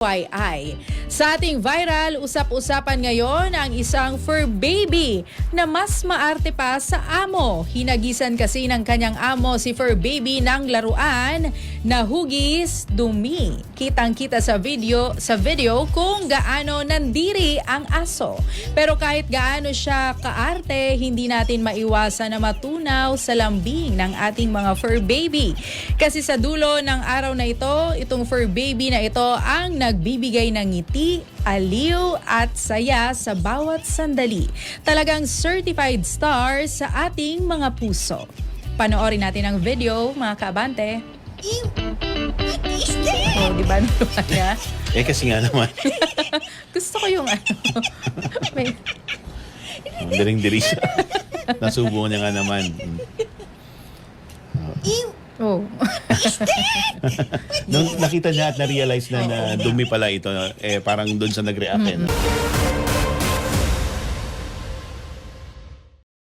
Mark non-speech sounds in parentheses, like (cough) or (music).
FYI. Sa ating viral, usap-usapan ngayon ang isang fur baby na mas maarte pa sa amo. Hinagisan kasi ng kanyang amo si fur baby ng laruan na hugis dumi. Kitang-kita sa video sa video kung gaano nandiri ang aso. Pero kahit gaano siya kaarte, hindi natin maiwasan na matunaw sa lambing ng ating mga fur baby. Kasi sa dulo ng araw na ito, itong fur baby na ito ang nagbibigay ng ngiti, aliw at saya sa bawat sandali. Talagang certified star sa ating mga puso. Panoorin natin ang video, mga kaabante. Ew! What is that? Oh, di ba? Naman, (laughs) Eh kasi nga naman, (laughs) Gusto ko yung ano. (laughs) May, diring-diri siya. Nasubo niya nga naman. Ew! oh. Nung nakita niya at na-realize na, na dumi pala ito, eh parang doon sa nag-react. no?